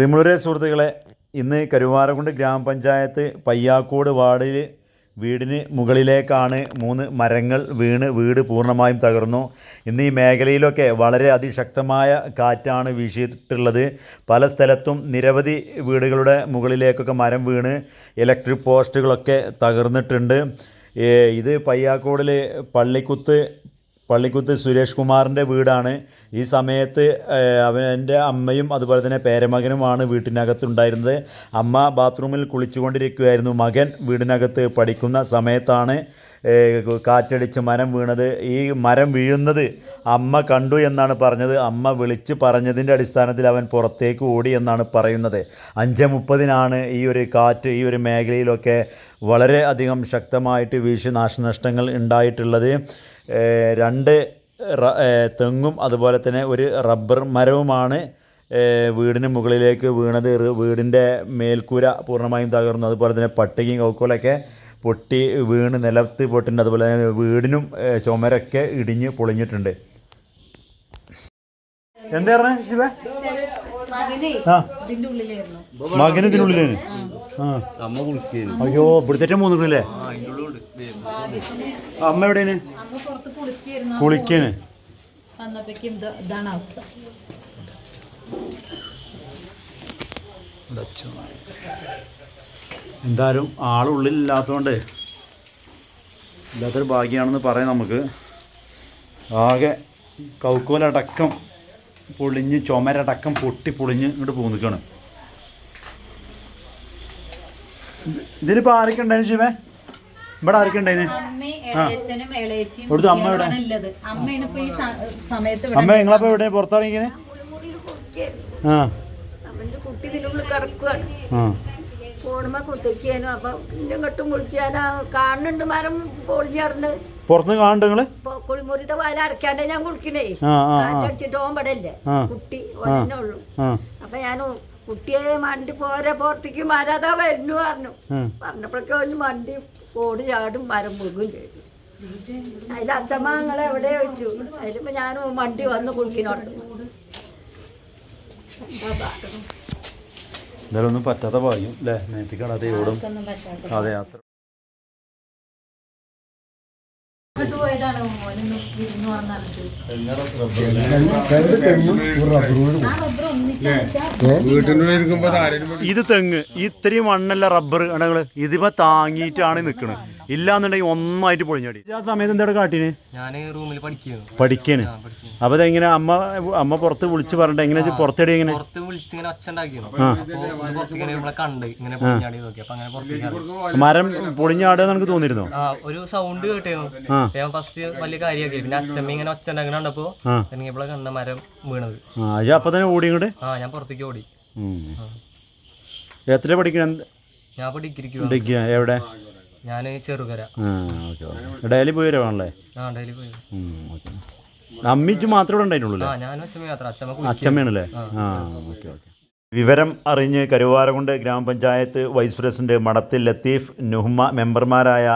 പ്രിമുളരെ സുഹൃത്തുക്കളെ ഇന്ന് കരുവാരക്കുണ്ട് ഗ്രാമപഞ്ചായത്ത് പയ്യാക്കോട് വാർഡിൽ വീടിന് മുകളിലേക്കാണ് മൂന്ന് മരങ്ങൾ വീണ് വീട് പൂർണമായും തകർന്നു. ഇന്ന് ഈ മേഖലയിലൊക്കെ വളരെ അതിശക്തമായ കാറ്റാണ് വീശിയിട്ടുള്ളത്. പല സ്ഥലത്തും നിരവധി വീടുകളുടെ മുകളിലേക്കൊക്കെ മരം വീണ് ഇലക്ട്രിക് പോസ്റ്റുകളൊക്കെ തകർന്നിട്ടുണ്ട്. ഇത് പയ്യാക്കോടിൽ പള്ളിക്കുത്ത് പള്ളിക്കുത്ത് സുരേഷ് കുമാറിന്റെ വീടാണ്. ഈ സമയത്ത് അവന്റെ അമ്മയും അതുപോലെ തന്നെ പേരമകനുമാണ് വീട്ടിനകത്തുണ്ടായിരുന്നത് അമ്മ ബാത്റൂമിൽ കുളിച്ചുകൊണ്ടിരിക്കുകയായിരുന്നു മകൻ വീടിനകത്ത് പഠിക്കുന്ന സമയത്താണ് കാറ്റടിച്ച് മരം വീണത്. ഈ മരം വീഴുന്നത് അമ്മ കണ്ടു എന്നാണ് പറഞ്ഞത്. അമ്മ വിളിച്ച് പറഞ്ഞതിന്റെ അടിസ്ഥാനത്തിൽ അവൻ പുറത്തേക്ക് ഓടി എന്നാണ് പറയുന്നത്. അഞ്ച് മുപ്പതിനാണ് ഈ ഒരു കാറ്റ് ഈ ഒരു മേഖലയിലൊക്കെ വളരെ അധികം ശക്തമായിട്ട് വീശി നാശനഷ്ടങ്ങൾ ഉണ്ടായിട്ടുള്ളത്. രണ്ട് തെങ്ങും അതുപോലെ തന്നെ ഒരു റബ്ബർ മരവുമാണ് വീടിന് മുകളിലേക്ക് വീണത്. വീടിന്റെ മേൽക്കൂര പൂർണമായും തകർന്നു. അതുപോലെ തന്നെ പട്ടികയും കൗക്കോലൊക്കെ പൊട്ടി വീണ് നിലത്ത് പൊട്ടിട്ടുണ്ട്. അതുപോലെ തന്നെ വീടിനും ചുമരൊക്കെ ഇടിഞ്ഞ് പൊളിഞ്ഞിട്ടുണ്ട്. എന്താ പറഞ്ഞേ ശിവ? മകനെ ഇതിനുള്ളിലാണ് അയ്യോ ഇവിടുത്തെ ഭാഗ്യത്തിന് അമ്മ എവിടെയാണ്? കുളിക്കാന്. വന്നപ്പോഴേക്കും ഇത് ഇതാണ് അവസ്ഥ. എന്തായാലും ആളുള്ളിലില്ലാത്തതുകൊണ്ട് ഇല്ലാത്തൊരു ഭാഗ്യമാണെന്ന് പറയാം നമുക്ക്. ആകെ കൗക്കോലടക്കം പൊളിഞ്ഞ് ചുമരടക്കം പൊട്ടി പൊളിഞ്ഞ് ഇങ്ങോട്ട് പോന്നിക്കാണ്. ഇതിലിപ്പോൾ ആരൊക്കെ ഉണ്ടായിരുന്നു ശിവേ? ഇവിടെ ആർക്കുണ്ടായിന് അമ്മ എവിടെ? അമ്മ നിങ്ങളപ്പോൾ എവിടെ പുറത്തിറങ്ങിക്കണേ? ആ. ആ. വിളിച്ചാനാ കാണുന്നുണ്ട് നിങ്ങൾ കുളിമുറിത്തെ വാല അടയ്ക്കാണ്ടേ ഞാൻ കുളിക്കണേ. കാറ്റടിച്ചിട്ട് ഓമ്പടല്ലേ പടല്ലേ കുട്ടി ഒന്നെ ഉള്ളു. അപ്പൊ ഞാൻ കുട്ടിയെ മണ്ടി പോരെ പുറത്തേക്ക് മരാതാ വരുന്നു പറഞ്ഞു. പറഞ്ഞപ്പോഴൊക്കെ ഒന്ന് മണ്ടി ഓടി ചാടും മരം മുഴുകും ചെയ്തു. അതിൽ അച്ഛമ്മ നിങ്ങളെ എവിടെ വെച്ചു അതിലിപ്പോ ഞാൻ മണ്ടി വന്ന് കുളിക്കിനോട്ട് എന്തായാലും ഒന്നും പറ്റാത്ത പറയും അല്ലേ നേരത്തെ കാണാതെ ഓടും. അതെ അത്ര പോയതാണ് മോനൊന്ന് വിരുന്ന് വന്നിട്ട് ആ റബ്ബർ ഒന്നിച്ചാ ഇത് തെങ്ങ്. ഇത്രയും മണ്ണല്ല റബ്ബർ. ആണെങ്കിൽ ഇതിപ്പോ താങ്ങിയിട്ടാണ് നിൽക്കുന്നത് ഇല്ലാന്നുണ്ടെങ്കിൽ ഒന്നായിട്ട് പൊളിഞ്ഞടി. ആ സമയത്ത് എന്താ കാട്ടിന്? ഞാൻ റൂമിൽ പഠിക്കുന്നു പഠിക്കാന് അപ്പൊ ഇതെങ്ങനെ അമ്മ അമ്മ പുറത്ത് വിളിച്ച് പറഞ്ഞിട്ട് എങ്ങനെ പുറത്തെടി എങ്ങനെ? പുറത്ത് വിളിച്ച് ഇങ്ങനെ ഇങ്ങനെ നമ്മളെ കണ്ട് ഇങ്ങനെ പൊളിഞ്ഞാടി നോക്കി. അപ്പൊ അങ്ങനെ പുറത്തേക്ക്. മരം പൊളിഞ്ഞാടുക നമുക്ക് തോന്നിയിരുന്നോ? ആ ഒരു സൗണ്ട് കേട്ടിരുന്നു. ഞാൻ ഫസ്റ്റ് വലിയ കാര്യമാക്കി. പിന്നെ അച്ഛമ്മ ഇങ്ങനെ ഒച്ച ഉണ്ടാക്കണ കണ്ടപ്പോ ഇറങ്ങിയപ്പോഴെ കണ്ട മരം വീണത്. അപ്പൊ തന്നെ ഓടി ഇങ്ങോട്ട്? ആ ഞാൻ പുറത്തേക്ക് ഓടി. എത്ര പഠിക്കണം? ഞാൻ ഡിഗ്രിക്ക് ഡിഗ്രി എവിടെ? ഞാൻ ചെറുകര. ഡെയിലി പോയി വരവാണല്ലേ ആ ഡെയിലി പോയി. ഓക്കെ. അമ്മിച്ച് മാത്രമേ ഉണ്ടായിട്ടുള്ളൂ മാത്രം. അച്ഛമ്മ കുളിക്കും. അച്ചമ്മയാണല്ലേ ആ ഓക്കെ ഓക്കെ. വിവരം അറിഞ്ഞ് കരുവാരകുണ്ട് ഗ്രാമപഞ്ചായത്ത് വൈസ് പ്രസിഡന്റ് മടത്തിൽ ലത്തീഫ് നുഹ്മ മെമ്പർമാരായ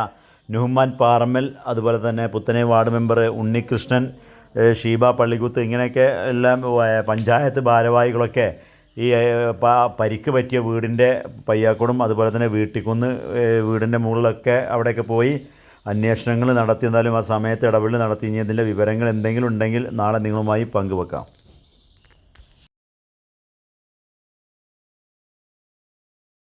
നുഹ്മാൻ പാറമ്മൽ അതുപോലെ തന്നെ പുത്തനെ വാർഡ് മെമ്പർ ഉണ്ണികൃഷ്ണൻ ഷീബ പള്ളിക്കുത്ത് ഇങ്ങനെയൊക്കെ എല്ലാം പഞ്ചായത്ത് ഭാരവാഹികളൊക്കെ ഈ പരിക്ക് പറ്റിയ വീടിന്റെ പയ്യാക്കോടും അതുപോലെ തന്നെ വീട്ടിക്കുന്ന് വീടിന്റെ മുകളിലൊക്കെ അവിടെയൊക്കെ പോയി അന്വേഷണങ്ങൾ നടത്തി എന്നാലും ആ സമയത്ത് ഇടപെടൽ നടത്തി. ഇനി ഇതിന്റെ വിവരങ്ങൾ എന്തെങ്കിലും ഉണ്ടെങ്കിൽ നാളെ നിങ്ങളുമായി പങ്കുവെക്കാം.